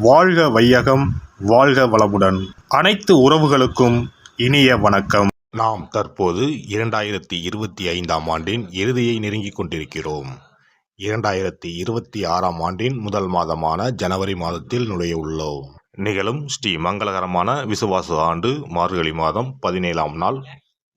வாழ்க வையகம் வாழ்க வளமுடன். அனைத்து உறவுகளுக்கும் இனிய வணக்கம். நாம் தற்போது இரண்டாயிரத்தி இருபத்தி ஐந்தாம் ஆண்டின் இறுதியை நெருங்கிக் கொண்டிருக்கிறோம். இரண்டாயிரத்தி இருபத்தி ஆறாம் ஆண்டின் முதல் மாதமான ஜனவரி மாதத்தில் நுழைய உள்ளோம். நிகழும் ஸ்ரீ மங்களகரமான விசுவாச ஆண்டு மார்கழி மாதம் பதினேழாம் நாள்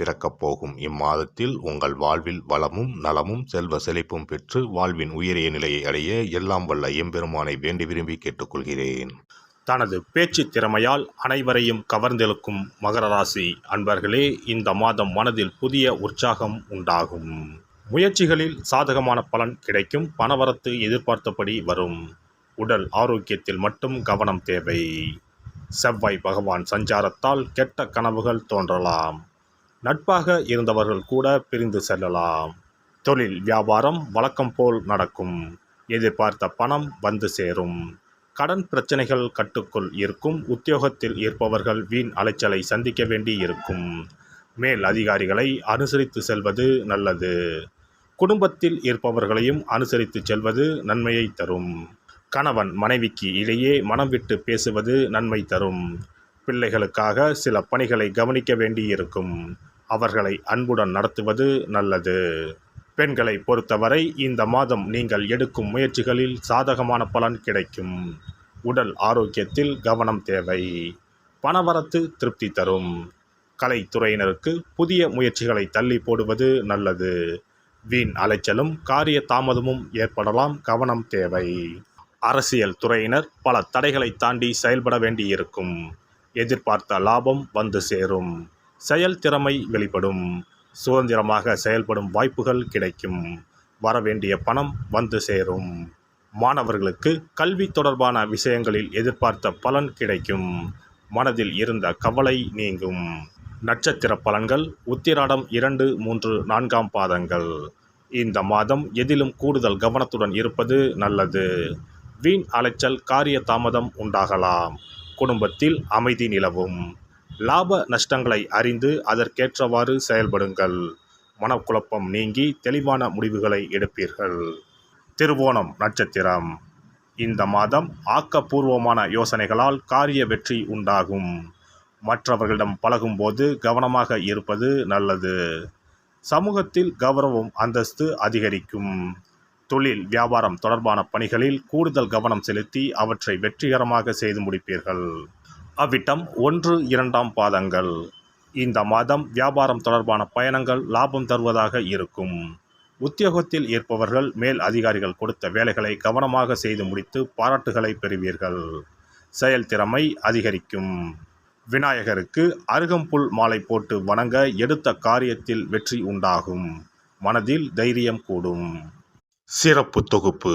பிறக்கப் போகும். இம்மாதத்தில் உங்கள் வாழ்வில் வளமும் நலமும் செல்வ செழிப்பும் பெற்று வாழ்வின் உயரிய நிலையை அடைய எல்லாம் வல்ல எம்பெருமானை வேண்டி விரும்பி கேட்டுக்கொள்கிறேன். தனது பேச்சு திறமையால் அனைவரையும் கவர்ந்தெழுக்கும் மகர ராசி அன்பர்களே இந்த மாதம் மனதில் புதிய உற்சாகம் உண்டாகும். முயற்சிகளில் சாதகமான பலன் கிடைக்கும். பணவரத்து எதிர்பார்த்தபடி வரும். உடல் ஆரோக்கியத்தில் மட்டும் கவனம் தேவை. செவ்வாய் பகவான் சஞ்சாரத்தால் கெட்ட கனவுகள் தோன்றலாம். நட்பாக இருந்தவர்கள் கூட பிரிந்து செல்லலாம். தொழில் வியாபாரம் வழக்கம் போல் நடக்கும். எதிர்பார்த்த பணம் வந்து சேரும். கடன் பிரச்சனைகள் கட்டுக்குள் இருக்கும். உத்தியோகத்தில் இருப்பவர்கள் வீண் அலைச்சலை சந்திக்க வேண்டி இருக்கும். மேல் அதிகாரிகளை அனுசரித்து செல்வது நல்லது. குடும்பத்தில் இருப்பவர்களையும் அனுசரித்து செல்வது நன்மையை தரும். கணவன் மனைவிக்கு இடையே மனம் விட்டு பேசுவது நன்மை தரும். பிள்ளைகளுக்காக சில பணிகளை கவனிக்க வேண்டியிருக்கும். அவர்களை அன்புடன் நடத்துவது நல்லது. பெண்களை பொறுத்தவரை இந்த மாதம் நீங்கள் எடுக்கும் முயற்சிகளில் சாதகமான பலன் கிடைக்கும். உடல் ஆரோக்கியத்தில் கவனம் தேவை. பணவரத்து திருப்தி தரும். கலைத்துறையினருக்கு புதிய முயற்சிகளை தள்ளி போடுவது நல்லது. வீண் அலைச்சலும் காரிய தாமதமும் ஏற்படலாம் கவனம் தேவை. அரசியல் துறையினர் பல தடைகளை தாண்டி செயல்பட வேண்டியிருக்கும். எதிர்பார்த்த லாபம் வந்து சேரும். செயல் திறமை வெளிப்படும். சுதந்திரமாக செயல்படும் வாய்ப்புகள் கிடைக்கும். வரவேண்டிய பணம் வந்து சேரும். மாணவர்களுக்கு கல்வி தொடர்பான விஷயங்களில் எதிர்பார்த்த பலன் கிடைக்கும். மனதில் இருந்த கவலை நீங்கும். நட்சத்திர பலன்கள் உத்திராடம் இரண்டு மூன்று நான்காம் பாதங்கள். இந்த மாதம் எதிலும் கூடுதல் கவனத்துடன் இருப்பது நல்லது. வீண் அலைச்சல் காரிய தாமதம் உண்டாகலாம். குடும்பத்தில் அமைதி நிலவும். லாப நஷ்டங்களை அறிந்து அதற்கேற்றவாறு செயல்படுங்கள். மனக்குழப்பம் நீங்கி தெளிவான முடிவுகளை எடுப்பீர்கள். திருவோணம் நட்சத்திரம். இந்த மாதம் ஆக்கப்பூர்வமான யோசனைகளால் காரிய வெற்றி உண்டாகும். மற்றவர்களிடம் பழகும்போது கவனமாக இருப்பது நல்லது. சமூகத்தில் கௌரவம் அந்தஸ்து அதிகரிக்கும். தொழில் வியாபாரம் தொடர்பான பணிகளில் கூடுதல் கவனம் செலுத்தி அவற்றை வெற்றிகரமாக செய்து முடிப்பீர்கள். அவ்விட்டம் ஒன்று இரண்டாம் பாதங்கள். இந்த மாதம் வியாபாரம் தொடர்பான பயணங்கள் லாபம் தருவதாக இருக்கும். உத்தியோகத்தில் இருப்பவர்கள் மேல் அதிகாரிகள் கொடுத்த வேலைகளை கவனமாக செய்து முடித்து பாராட்டுகளை பெறுவீர்கள். செயல்திறமை அதிகரிக்கும். விநாயகருக்கு அருகம்புல் மாலை போட்டு வணங்க எடுத்த காரியத்தில் வெற்றி உண்டாகும். மனதில் தைரியம் கூடும். சிறப்பு தொகுப்பு.